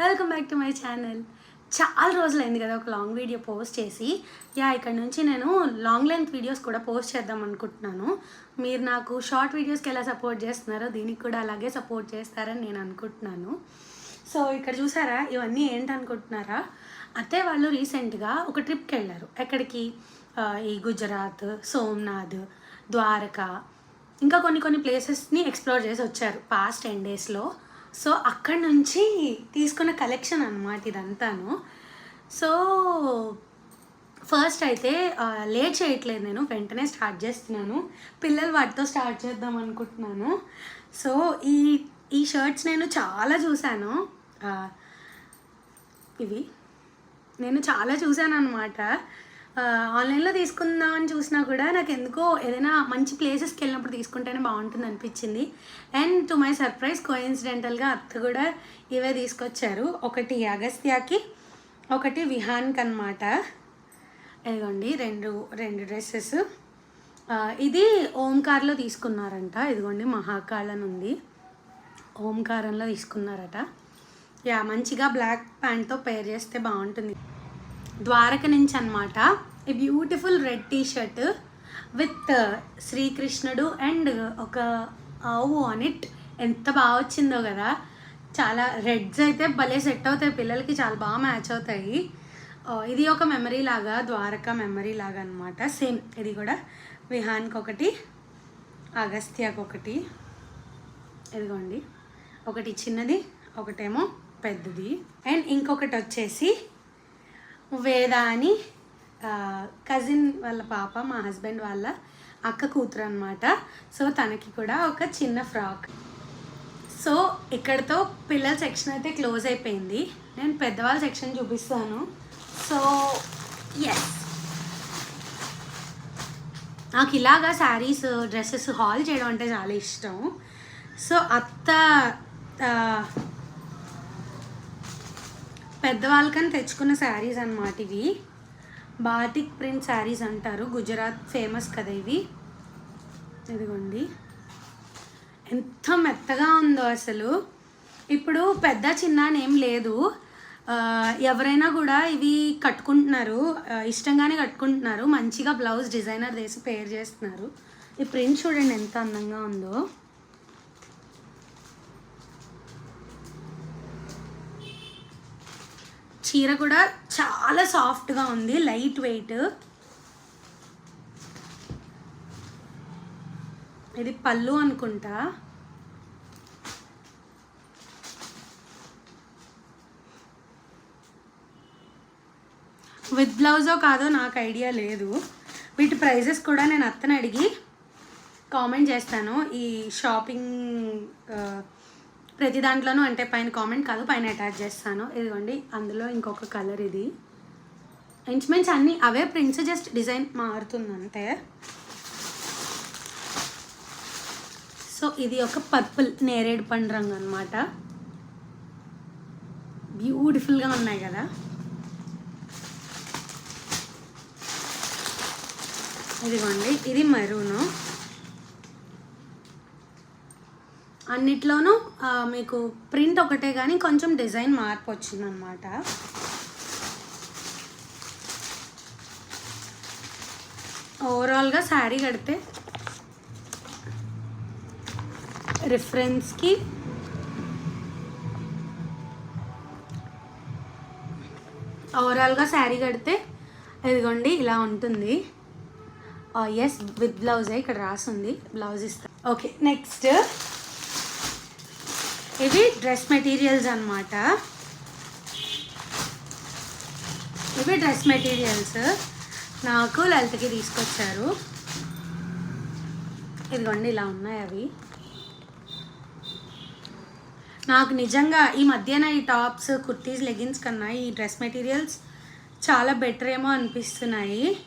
Welcome back to my channel చాలా రోజులైంది కదా ఒక లాంగ్ వీడియో పోస్ట్ చేసి. యా ఇక్కడ నుంచి నేను లాంగ్ లెంత్ వీడియోస్ కూడా పోస్ట్ చేద్దాం అనుకుంటున్నాను. మీరు నాకు షార్ట్ వీడియోస్కి ఎలా సపోర్ట్ చేస్తున్నారో దీనికి కూడా అలాగే సపోర్ట్ చేస్తారని నేను అనుకుంటున్నాను. సో ఇక్కడ చూసారా? ఇవన్నీ ఏంటనుకుంటున్నారా? అత్తే వాళ్ళు రీసెంట్గా ఒక ట్రిప్కి వెళ్ళారు. ఎక్కడికి? ఈ గుజరాత్ సోమ్నాథ్ ద్వారకా ఇంకా కొన్ని కొన్ని ప్లేసెస్ని ఎక్స్ప్లోర్ చేసి వచ్చారు పాస్ట్ టెన్ డేస్లో సో అక్కడి నుంచి తీసుకున్న కలెక్షన్ అనమాట ఇదంతాను. సో ఫస్ట్ అయితే లేట్ చేయట్లేదు నేను వెంటనే స్టార్ట్ చేస్తున్నాను. పిల్లలు వాటితో స్టార్ట్ చేద్దాం అనుకుంటున్నాను. సో ఈ ఈ షర్ట్స్ నేను చాలా చూశాను. ఇవి. నేను చాలా చూశాను అనమాట ఆన్లైన్లో తీసుకుందామని చూసినా కూడా నాకు ఎందుకో ఏదైనా మంచి ప్లేసెస్కి వెళ్ళినప్పుడు తీసుకుంటేనే బాగుంటుంది అనిపించింది అండ్ టు మై సర్ప్రైజ్ కోయిన్సిడెంటల్గా అత్త కూడా ఇవే తీసుకొచ్చారు. ఒకటి అగస్త్యాకి ఒకటి విహాన్కి అనమాట ఇదిగోండి రెండు రెండు డ్రెస్సెస్. ఇది ఓంకార్లో తీసుకున్నారంట. ఇదిగోండి మహాకాళ్ అని ఉంది ఓంకారంలో తీసుకున్నారట. యా మంచిగా బ్లాక్ ప్యాంట్తో పేర్ చేస్తే బాగుంటుంది. ద్వారక నుంచి అనమాట ఈ beautiful red T shirt with శ్రీకృష్ణుడు అండ్ ఒక ఆవు ఆన్ ఇట్ ఎంత బాగా వచ్చిందో కదా. చాలా రెడ్స్ అయితే భలే సెట్ అవుతాయి. పిల్లలకి చాలా బాగా మ్యాచ్ అవుతాయి. Uh, ఇది ఒక మెమరీ లాగా ద్వారకా మెమరీ లాగా అనమాట సేమ్ ఇది కూడా విహాన్కి ఒకటి అగస్త్యాకి ఒకటి. ఇదిగోండి. ఒకటి చిన్నది ఒకటేమో పెద్దది. అండ్ ఇంకొకటి వచ్చేసి వేద అని కజిన్ వాళ్ళ పాప మా హస్బెండ్ వాళ్ళ అక్క కూతురు అనమాట సో తనకి కూడా ఒక చిన్న ఫ్రాక్ సో ఇక్కడతో పిల్లల సెక్షన్ అయితే క్లోజ్ అయిపోయింది. నేను పెద్దవాళ్ళ సెక్షన్ చూపిస్తాను. సో ఎస్ నాకు ఇలాగా శారీస్ డ్రెస్సెస్ హాల్ చేయడం అంటే చాలా ఇష్టం. సో అత్త పెద్దవాళ్ళకని తెచ్చుకున్న శారీస్ అన్నమాట ఇవి. బాటిక్ ప్రింట్ శారీస్ అంటారు. గుజరాత్ ఫేమస్ కదా ఇవి. ఇదిగోండి. ఎంత మెత్తగా ఉందో అసలు. ఇప్పుడు పెద్ద చిన్న అని ఏం లేదు. ఎవరైనా కూడా ఇవి కట్టుకుంటున్నారు. ఇష్టంగానే కట్టుకుంటున్నారు. మంచిగా బ్లౌజ్ డిజైనర్ వేసి పేర్ చేస్తున్నారు. ఈ ప్రింట్ చూడండి ఎంత అందంగా ఉందో. చీర కూడా చాలా సాఫ్ట్గా ఉంది లైట్ వెయిట్ ఇది పళ్ళు అనుకుంటా. విత్ బ్లౌజో కాదో నాకు ఐడియా లేదు. వీటి ప్రైజెస్ కూడా నేను అత్తని అడిగి కామెంట్ చేస్తాను. ఈ షాపింగ్ ప్రతి దాంట్లోనూ అంటే పైన కామెంట్ కాదు పైన అటాచ్ చేస్తాను. ఇదిగోండి అందులో ఇంకొక కలర్ ఇది. ఇంచుమించు అన్నీ అవే ప్రింట్స్ జస్ట్ డిజైన్ మారుతుంది అంతే. సో ఇది ఒక పర్పుల్ నేరేడు పండు రంగు అనమాట బ్యూటిఫుల్గా ఉన్నాయి కదా. ఇదిగోండి ఇది మరూను అన్నిట్లోనూ మీకు ప్రింట్ ఒకటే కానీ కొంచెం డిజైన్ మార్పు వచ్చిందనమాట. ఓవరాల్గా శారీ కడితే రిఫరెన్స్కి ఓవరాల్గా శారీ కడితే ఇదిగోండి ఇలా ఉంటుంది. ఎస్ విత్ బ్లౌజే ఇక్కడ రాసుంది. బ్లౌజ్ ఇస్తా. ఓకే నెక్స్ట్ ఇవి డ్రెస్ మెటీరియల్స్ అన్నమాట. ఇవి డ్రెస్ మెటీరియల్స్. నాకు లలితకి తీసుకొచ్చారు. ఇదిగోండి ఇలా ఉన్నాయి అవి. నాకు నిజంగా ఈ మధ్యన ఈ టాప్స్ కుర్తీస్ లెగిన్స్ కన్నా ఈ డ్రెస్ మెటీరియల్స్ చాలా బెటర్ ఏమో అనిపిస్తున్నాయి.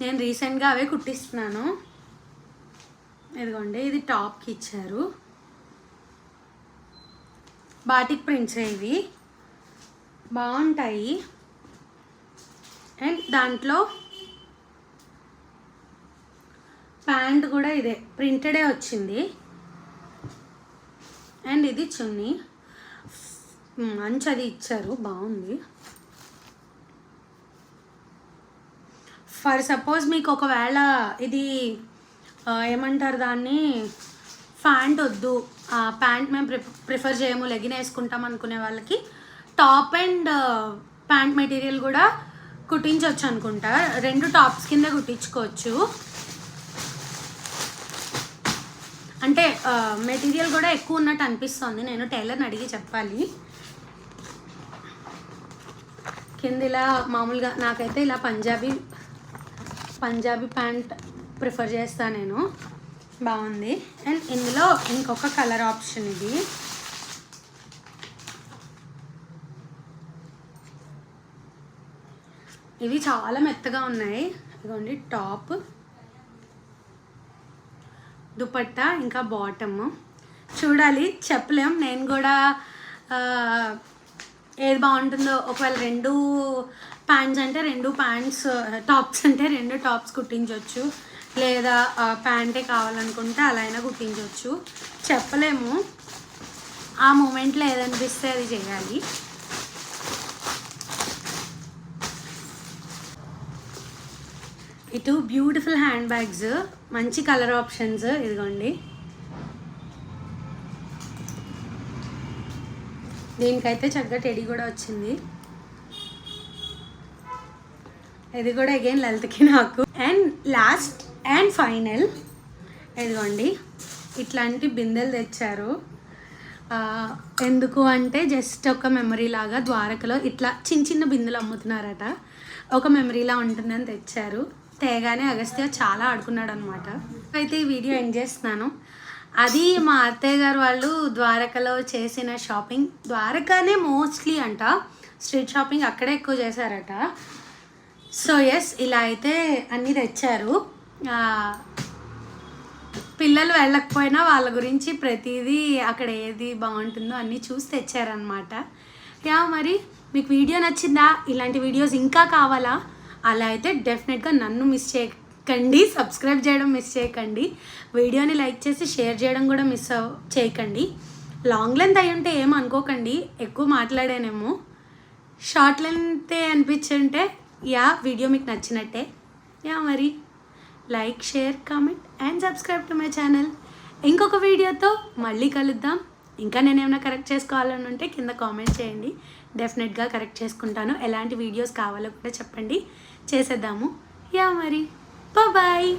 నేను రీసెంట్గా అవే కుట్టిస్తున్నాను. ఇదిగోండి ఇది టాప్కి ఇచ్చారు. బాటిక్ ప్రింట్స్ ఇవి? బాగుంటాయి. అండ్ దాంట్లో ప్యాంట్ కూడా ఇదే ప్రింటెడే వచ్చింది. అండ్ ఇది చున్నీ. మంచి అది ఇచ్చారు బాగుంది. ఫర్ సపోజ్ మీకు ఒకవేళ ఇది ఏమంటారు దాన్ని? ప్యాంట్ వద్దు. ప్యాంట్ మేము ప్రిఫ ప్రిఫర్ చేయము. లెగిన్ వేసుకుంటాం అనుకునే వాళ్ళకి. టాప్ అండ్ ప్యాంట్ మెటీరియల్ కూడా కుట్టించవచ్చు అనుకుంటా. రెండు టాప్స్ కింద కుట్టించుకోవచ్చు. అంటే మెటీరియల్ కూడా ఎక్కువ ఉన్నట్టు అనిపిస్తుంది. నేను టైలర్ని అడిగి చెప్పాలి. కింద ఇలా మామూలుగా నాకైతే ఇలా పంజాబీ పంజాబీ ప్యాంట్ ప్రిఫర్ చేస్తాను నేను. బాగుంది. అండ్ ఇందులో ఇంకొక కలర్ ఆప్షన్ ఇది. ఇవి చాలా మెత్తగా ఉన్నాయి. ఇదిగోండి టాప్. దుపట్టా ఇంకా బాటమ్. చూడాలి చెప్పలేం. నేను కూడా ఏది బాగుంటుందో. ఒకవేళ రెండు ప్యాంట్స్ అంటే రెండు ప్యాంట్స్ టాప్స్ అంటే రెండు టాప్స్ కుట్టించవచ్చు లేదా ప్యాంటే కావాలనుకుంటే అలా అయినా కుట్టించవచ్చు చెప్పలేము. ఆ మూమెంట్లో ఏదనిపిస్తే అది చేయాలి. ఇటు బ్యూటిఫుల్ హ్యాండ్ బ్యాగ్స్ మంచి కలర్ ఆప్షన్స్ ఇదిగోండి. దీనికైతే చక్కగా టెడీ కూడా వచ్చింది. ఇది కూడా అగైన్ లలితకి నాకు. అండ్ లాస్ట్ అండ్ ఫైనల్ ఇదిగోండి ఇట్లాంటి బిందెలు తెచ్చారు. ఎందుకు అంటే జస్ట్ ఒక మెమరీ లాగా ద్వారకలో ఇట్లా చిన్న చిన్న బిందెలు అమ్ముతున్నారట. ఒక మెమరీలా ఉంటుందని తెచ్చారు. తేగానే అగస్త్య చాలా ఆడుకున్నాడు అనమాట అయితే ఈ వీడియో ఎండ్ చేస్తున్నాను. అది మా అత్తయ్య గారు వాళ్ళు ద్వారకలో చేసిన షాపింగ్ ద్వారకానే మోస్ట్లీ అంట. స్ట్రీట్ షాపింగ్ అక్కడే ఎక్కువ చేశారట. సో ఎస్ ఇలా అయితే అన్నీ తెచ్చారు. పిల్లలు వెళ్ళకపోయినా వాళ్ళ గురించి ప్రతిదీ అక్కడ ఏది బాగుంటుందో అన్నీ చూసి తెచ్చారనమాట యా మరి మీకు వీడియో నచ్చిందా? ఇలాంటి వీడియోస్ ఇంకా కావాలా? అలా అయితే డెఫినెట్గా నన్ను మిస్ చేయకండి సబ్స్క్రైబ్ చేయడం మిస్ చేయకండి వీడియోని లైక్ చేసి షేర్ చేయడం కూడా మిస్ అవ్- చేయకండి. లాంగ్ లెంత్ అయి ఉంటే ఏం అనుకోకండి ఎక్కువ మాట్లాడానేమో. షార్ట్ లెంతే అనిపించుంటే యా వీడియో మీకు నచ్చినట్టే. యా మరి. Like share comment and subscribe to my channel. ఇంకొక వీడియోతో మళ్ళీ కలుద్దాం. ఇంకా నేను ఏమైనా కరెక్ట్ చేసుకోవాలని ఉంటే కింద కామెంట్ చేయండి. డెఫినెట్గా కరెక్ట్ చేసుకుంటాను. ఎలాంటి వీడియోస్ కావాలో కూడా చెప్పండి. చేసేద్దాము. యా మరి. బాయ్